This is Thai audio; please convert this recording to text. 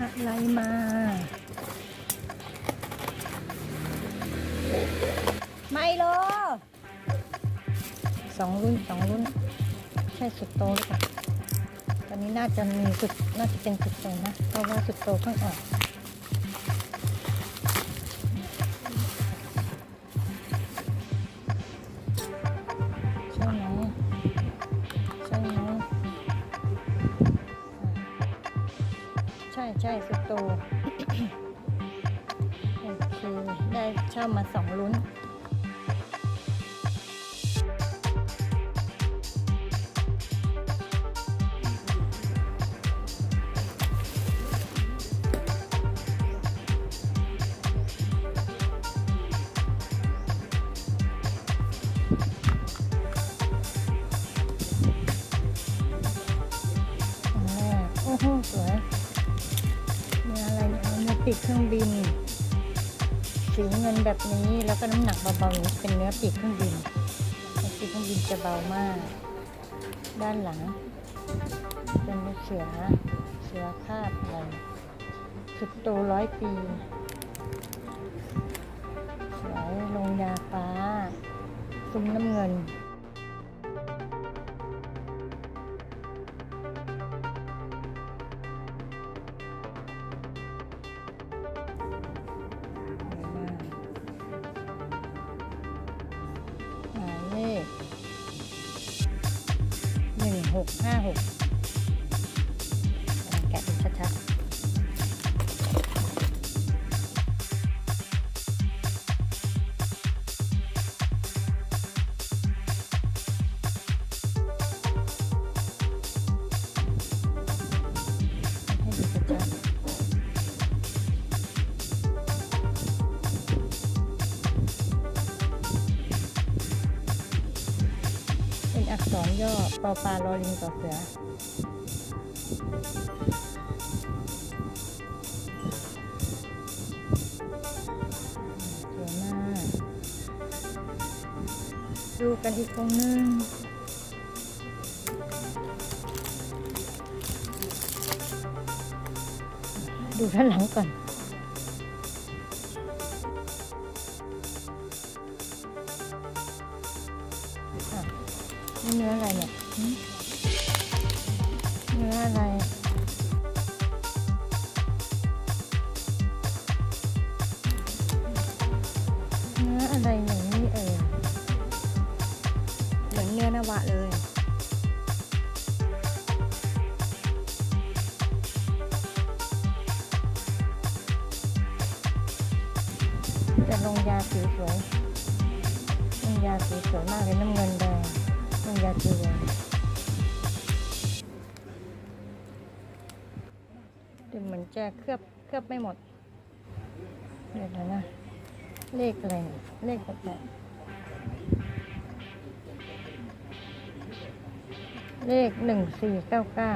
อะไรมา ไมโลสองรุ่นสองรุ่น ใช่สุดโตหรือเปล่าตอนนี้น่าจะมีสุดน่าจะเป็นสุดโตนะ เพราะว่าสุดโตเพิ่งออก ช่ใช่สุดโตโอเคได้เช่ามาสองลุ้นแรกโอ้โหสวย ปีกเครื่องบิน สีเงินแบบนี้แล้วก็น้ำหนักเบาๆนี้เป็นเนื้อปีกเครื่องบินปีกเครื่องบินจะเบามาก ด้านหลัง เป็นเสือเสือคาบอะไรสุดโตร้อยปีสวยลงยาฟ้าซุ้มน้ำเงิน หกห้าหกแกะดูชัด อักษรย่อปอปลาลอลิงต่อเสือ สวยมาก ดูกันอีกตรงนึงดูด้านหลังก่อน เนื้ออะไรเนี่ยเนื้ออะไรเนื้ออะไรอย่างนี้เออเหมือนเนื้อนวะเลยจะลงยาสีสวยลงยาสีสวยมากเลยน้ำเงินแดง ลงยาจีวรดูเหมือนจะเคลือบเคลือบไม่หมด เดี๋ยวนะ เลขอะไรเนี่ยเลขแปลกเลขหนึ่งสี่เก้าเก้า